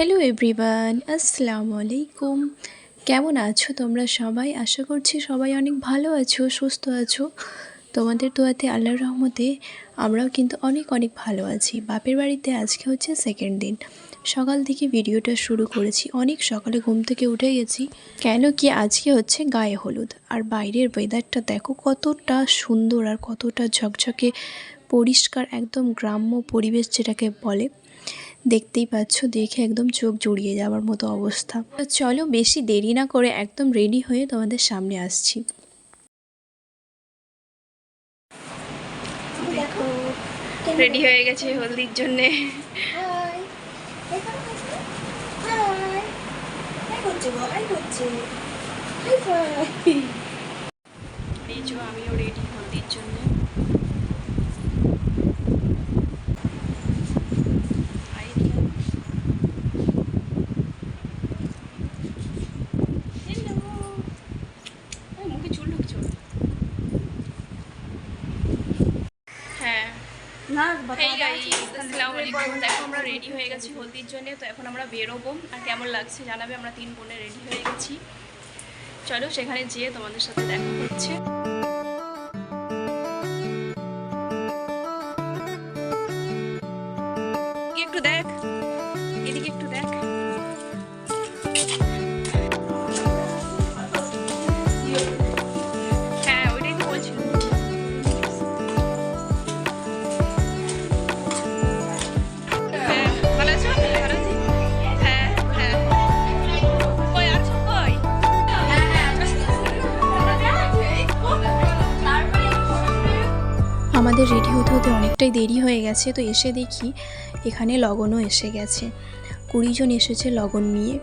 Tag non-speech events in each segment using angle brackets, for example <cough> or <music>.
Hello everyone আসসালামু আলাইকুম কেমন আছো তোমরা সবাই? আশা করছি সবাই অনেক ভালো আছো, সুস্থ আছো। তোমাদের দোয়াতে আল্লাহর রহমতে আমরাও কিন্তু অনেক অনেক ভালো আছি। বাপের বাড়িতে আজকে হচ্ছে সেকেন্ড দিন। সকাল থেকে ভিডিওটা শুরু করেছি। অনেক সকালে ঘুম থেকে উঠে গেছি। কেন কি আজকে হচ্ছে গায়ে হলুদ। আর বাইরের ওয়েদারটা দেখো কতটা সুন্দর আর কতটা ঝকঝকে পরিষ্কার, একদম গ্রাম্য পরিবেশ যেটাকে বলে। দেখতেই পাচ্ছ দেখে একদম চোখ জড়িয়ে যাওয়ার মতো অবস্থা। তো চলো বেশি দেরি না করে একদম রেডি হয়ে তোমাদের সামনে আসছি। দেখো রেডি হয়ে গেছে হলদির জন্যে। হাই এখানে আছে হাই হাই করছে গো হাই করছে হাই ফাই এই যে আমিও রেডি হলদির জন্য মুখে চুল ঢুকছো হ্যাঁ না হেই গাইস আসসালামু আলাইকুম দেখো আমরা রেডি হয়ে গেছি হলদির জন্য তো এখন আমরা বেরোবো। আর কেমন লাগছে জানাবে, আমরা তিন বোনে রেডি হয়ে গেছি। চলো সেখানে যেয়ে তোমাদের সাথে দেখা হচ্ছে। আমাদের রেডি হতে হতে অনেকটাই দেরি হয়ে গেছে, তো এসে দেখি এখানে লগনও এসে গেছে। কুড়িজন এসেছে লগন নিয়ে।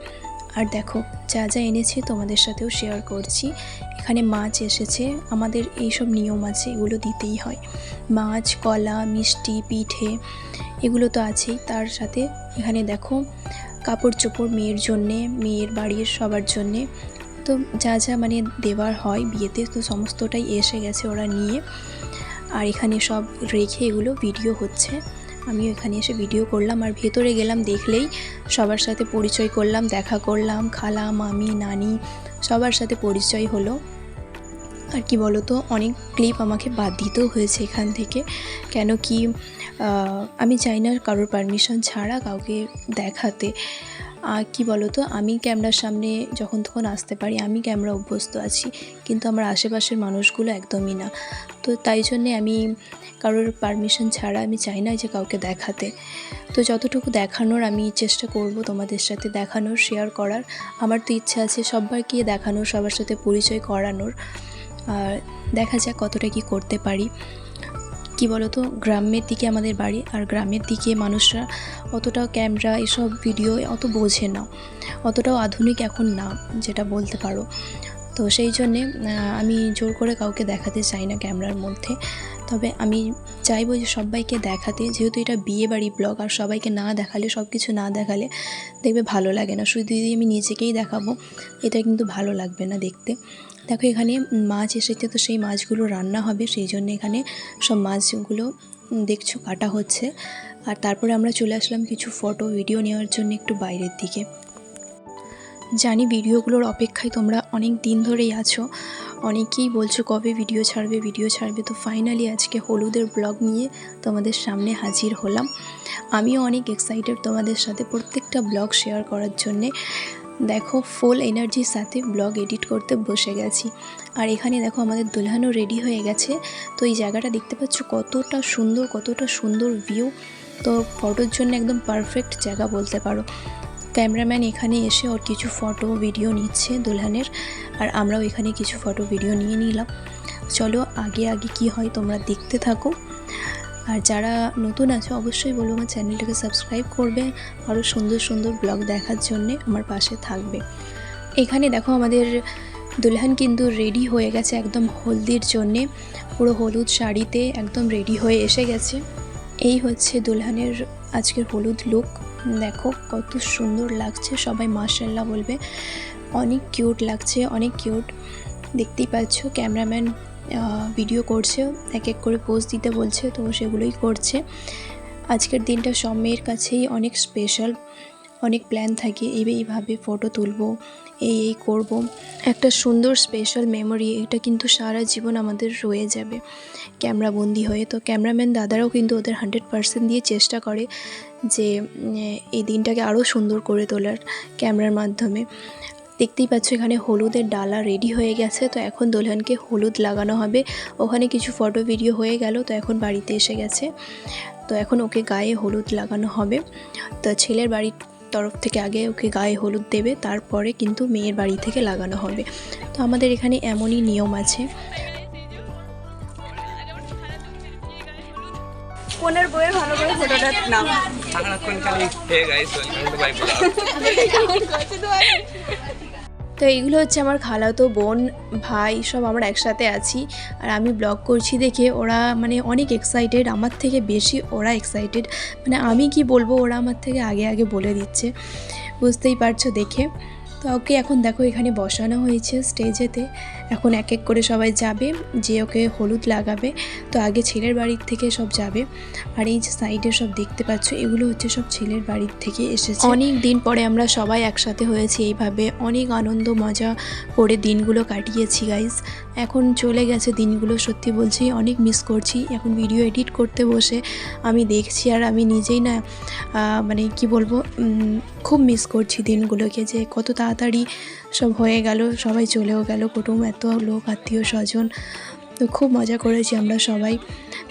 আর দেখো, যা যা এনেছে তোমাদের সাথেও শেয়ার করছি। এখানে মাছ এসেছে, আমাদের এইসব নিয়ম আছে, এগুলো দিতেই হয়। মাছ, কলা, মিষ্টি, পিঠে, এগুলো তো আছেই। তার সাথে এখানে দেখো কাপড় চোপড় মেয়ের জন্যে, মেয়ের বাড়ির সবার জন্যে। তো যা যা মানে দেওয়ার হয় বিয়েতে, তো সমস্তটাই এসে গেছে ওরা নিয়ে। আর এখানে সব রেখে এগুলো ভিডিও হচ্ছে। আমি এখানে এসে ভিডিও করলাম আর ভেতরে গেলাম দেখলেই সবার সাথে পরিচয় করলাম, দেখা করলাম, খালা, মামি, নানি, সবার সাথে পরিচয় হলো। আর কি বলো তো অনেক ক্লিপ আমাকে বাদ দিতেও হয়েছে এখান থেকে। কেন কি আমি চাই না কারোর পারমিশন ছাড়া কাউকে দেখাতে। আর কি বলো তো আমি ক্যামেরার সামনে যখন তখন আসতে পারি, আমি ক্যামেরা অভ্যস্ত আছি, কিন্তু আমার আশেপাশের মানুষগুলো একদমই না। তো তাই জন্যে আমি কারোর পারমিশন ছাড়া আমি চাই না যে কাউকে দেখাতে। তো যতটুকু দেখানোর আমি চেষ্টা করব তোমাদের সাথে দেখানোর শেয়ার করার, আমার তো ইচ্ছা আছে সবাইকে দেখানোর, সবার সাথে পরিচয় করানোর। আর দেখা যাক কতটা কি করতে পারি। কি বলতো, গ্রামের দিকে আমাদের বাড়ি আর গ্রামের দিকে মানুষরা অতটাও ক্যামেরা এসব ভিডিও অত বোঝে না। অতটাও আধুনিক এখন না, যেটা বলতে পারো। তো সেই জন্যে আমি জোর করে কাউকে দেখাতে চাই না ক্যামেরার মধ্যে। তবে আমি চাইব যে সবাইকে দেখাতে, যেহেতু এটা বিয়ে বাড়ি ব্লগ আর সবাইকে না দেখালে সব কিছু না দেখালে দেখবে ভালো লাগে না। শুধু যদি আমি নিজেকেই দেখাবো, এটা কিন্তু ভালো লাগবে না দেখতে। দেখো এখানে মাছ এসেছে, তো সেই মাছগুলো রান্না হবে, সেই জন্য এখানে সব মাছগুলো দেখছ কাটা হচ্ছে। আর তারপরে আমরা চলে আসলাম কিছু ফটো ভিডিও নেওয়ার জন্য একটু বাইরের দিকে। জানি ভিডিওগুলোর অপেক্ষায় তোমরা অনেক দিন ধরেই আছো। অনেকেই বলছো কবে ভিডিও ছাড়বে ভিডিও ছাড়বে। তো ফাইনালি আজকে হলুদের ব্লগ নিয়ে তোমাদের সামনে হাজির হলাম। আমিও অনেক এক্সাইটেড তোমাদের সাথে প্রত্যেকটা ব্লগ শেয়ার করার জন্যে। দেখো ফুল এনার্জির সাথে ব্লগ এডিট করতে বসে গেছি। আর এখানে দেখো আমাদের দুলহানও রেডি হয়ে গেছে। তো এই জায়গাটা দেখতে পাচ্ছ কতটা সুন্দর কতটা সুন্দর ভিউ তো ফটোর জন্য একদম পারফেক্ট জায়গা বলতে পারো। ক্যামেরাম্যান এখানে এসে ওর কিছু ফটো ভিডিও নিচ্ছে দুলহানের, আর আমরাও এখানে কিছু ফটো ভিডিও নিয়ে নিলাম। চলো আগে আগে কি হয় তোমরা দেখতে থাকো। আর যারা নতুন আছো অবশ্যই বলব আমার চ্যানেলটাকে সাবস্ক্রাইব করবে, আরও সুন্দর সুন্দর ব্লগ দেখার জন্যে আমার পাশে থাকবে। এখানে দেখো আমাদের দুলহান কিন্তু রেডি হয়ে গেছে একদম হলদির জন্যে। পুরো হলুদ শাড়িতে একদম রেডি হয়ে এসে গেছে। এই হচ্ছে দুলহানের আজকের হলুদ লুক দেখো, কত সুন্দর লাগছে, সবাই মার্শাল্লাহ বলবে। অনেক কিউট লাগছে, অনেক কিউট দেখতেই পাচ্ছ ক্যামেরাম্যান ভিডিও করছে, এক এক করে পোজ দিতে বলছে, তো সেগুলোই করছে। আজকের দিনটা সব মেয়ের কাছেই অনেক স্পেশাল অনেক প্ল্যান থাকে এই এইভাবে ফটো তুলবো। এই এই করব। একটা সুন্দর স্পেশাল মেমোরি এটা কিন্তু সারা জীবন আমাদের রয়ে যাবে। ক্যামেরা বন্দি হয়ে। তো ক্যামেরাম্যান দাদারাও কিন্তু ওদের হান্ড্রেড পার্সেন্ট দিয়ে চেষ্টা করে যে এই দিনটাকে আরও সুন্দর করে তোলার ক্যামেরার মাধ্যমে। দেখতেই পাচ্ছ এখানে হলুদের ডালা রেডি হয়ে গেছে। তো এখন দোলহানকে হলুদ লাগানো হবে। ওখানে কিছু ফটো ভিডিও হয়ে গেল। তো এখন বাড়িতে এসে গেছে। তো এখন ওকে গায়ে হলুদ লাগানো হবে। তো ছেলের বাড়ির তরফ থেকে আগে ওকে গায়ে হলুদ দেবে তারপরে কিন্তু মেয়ের বাড়ি থেকে লাগানো হবে। তো আমাদের এখানে এমনই নিয়ম আছে। কোনের বইয়ের ভালো করে ফটোটার নাম <laughs> <laughs> তো এইগুলো হচ্ছে আমার খালাতো বোন, ভাই, সব আমরা একসাথে আছি। আর আমি ব্লগ করছি দেখে ওরা মানে অনেক এক্সাইটেড আমার থেকে বেশি ওরা এক্সাইটেড মানে আমি কি বলব, ওরা আমার থেকে আগে আগে বলে দিচ্ছে। বুঝতেই পারছ দেখে। তো ওকে এখন দেখো এখানে বসানো হয়েছে স্টেজেতে এখন এক এক করে সবাই যাবে, যে ওকে হলুদ লাগাবে, তো আগে ছেলের বাড়ির থেকে সব যাবে। আর এই যে সাইডে সব দেখতে পাচ্ছ, এগুলো হচ্ছে সব ছেলের বাড়ির থেকে এসেছে। অনেক দিন পরে আমরা সবাই একসাথে হয়েছি এইভাবে। অনেক আনন্দ, মজা করে দিনগুলো কাটিয়েছি গাইজ এখন চলে গেছে দিনগুলো, সত্যি বলছি, অনেক মিস করছি। এখন ভিডিও এডিট করতে বসে আমি দেখছি, আর আমি নিজেই না মানে কি বলব খুব মিস করছি দিনগুলোকে যে কত তাড়াতাড়ি সব হয়ে গেল, সবাই চলেও গেল কুটুম এত লোক, আত্মীয়, স্বজন, তো খুব মজা করেছি আমরা সবাই।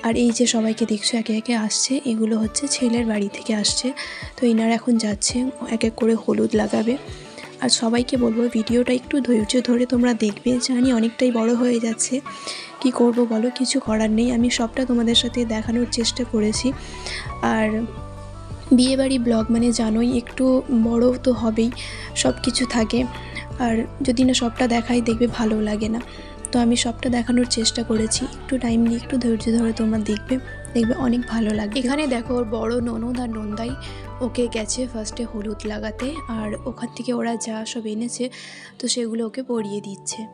আর এই যে সবাইকে দেখছ, একে একে আসছে, এগুলো হচ্ছে ছেলের বাড়ি থেকে আসছে। তো ইনার এখন যাচ্ছে, এক এক করে হলুদ লাগাবে। আর সবাইকে বলব, ভিডিওটা একটু ধৈর্য ধরে তোমরা দেখবে, জানি অনেকটাই বড় হয়ে যাচ্ছে। কি করব বলো, কিছু করার নেই। আমি সবটা তোমাদের সাথে দেখানোর চেষ্টা করেছি। আর বিয়েবাড়ি ব্লগ মানে জানোই, একটু বড় তো হবেই সব কিছু থাকে। আর যদি না সবটা দেখাই, দেখবে ভালো লাগে না। তো আমি সবটা দেখানোর চেষ্টা করেছি। একটু টাইম নিয়ে, একটু ধৈর্য ধরে তোমার দেখবে। দেখবে অনেক ভালো লাগবে। এখানে দেখো ওর বড় ননদ আর নন্দাই, ওকে গেছে ফার্স্টে হলুদ লাগাতে। আর ওখান থেকে ওরা যা সব এনেছে, তো সেগুলো ওকে পরিয়ে দিচ্ছে।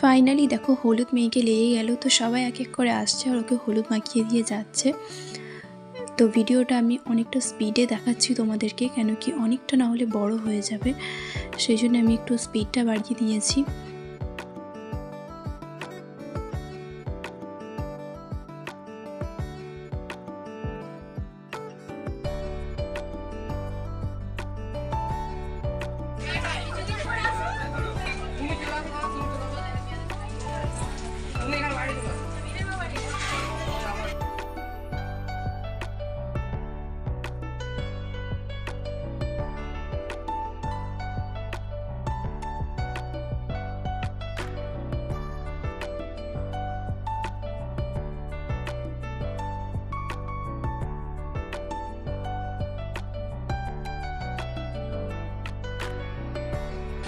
ফাইনালি দেখো, হলুদ মেয়েকে লেগে গেল। তো সবাই এক এক করে আসছে আর ওকে হলুদ মাখিয়ে দিয়ে যাচ্ছে। তো ভিডিওটা আমি অনেকটা স্পিডে দেখাচ্ছি তোমাদেরকে, কেন কি অনেকটা না হলে বড় হয়ে যাবে। সেই জন্য আমি একটু স্পিডটা বাড়িয়ে দিয়েছি।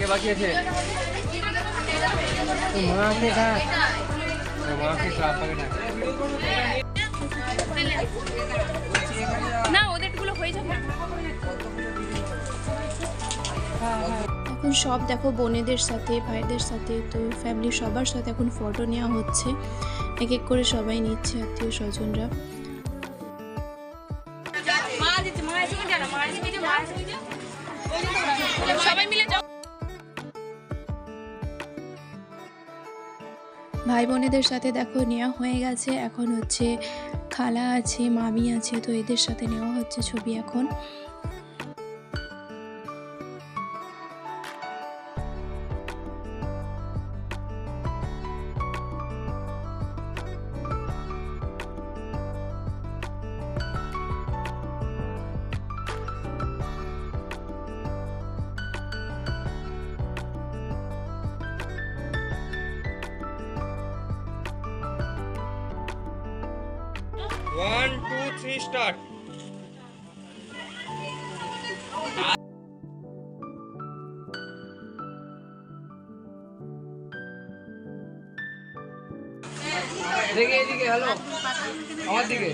কে বাকি আছে? মাকে ডাক মাকে সাপাকে ডাক। না ওদেরগুলো হয়ে যাবে। এখন সব দেখো বোনেদের সাথে ভাইদের সাথে তো ফ্যামিলি সবার সাথে এখন ফটো নেওয়া হচ্ছে। এক এক করে সবাই নিচ্ছে আত্মীয় স্বজনরা। মা দিচ্ছে মা এসে জানো মা এসে দিচ্ছে মা এসে দিচ্ছে সবাই মিলে যাও। ভাই বোনেদের সাথে দেখো, নেওয়া হয়ে গেছে। এখন হচ্ছে খালা আছে, মামি আছে, তো এদের সাথে নেওয়া হচ্ছে ছবি এখন। স্টার্ট। এদিকে এদিকে হ্যালো আমার দিকে।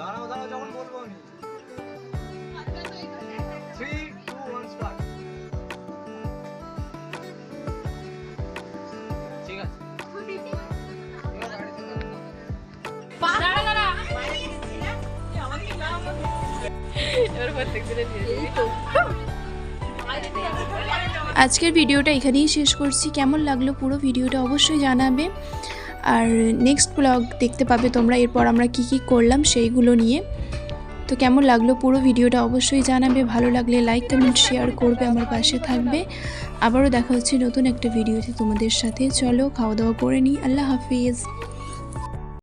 দাঁড়াও দাঁড়াও যখন বলব আমি। থ্রি টু ওয়ান স্টার্ট ঠিক আছে। দাঁড়া দাঁড়া। আজকের ভিডিওটা এখানেই শেষ করছি। কেমন লাগল পুরো ভিডিওটা অবশ্যই জানাবে। আর নেক্সট ব্লগ দেখতে পাবে তোমরা। এরপর আমরা কি কি করলাম সেইগুলো নিয়ে। তো কেমন লাগল পুরো ভিডিওটা অবশ্যই জানাবে। ভালো লাগলে লাইক কমেন্ট শেয়ার করবে আমার পাশে থাকবে। আবারও দেখা হচ্ছে নতুন একটা ভিডিওতে তোমাদের সাথে। চলো খাওয়া দাওয়া করে নিই। আল্লাহ হাফিজ।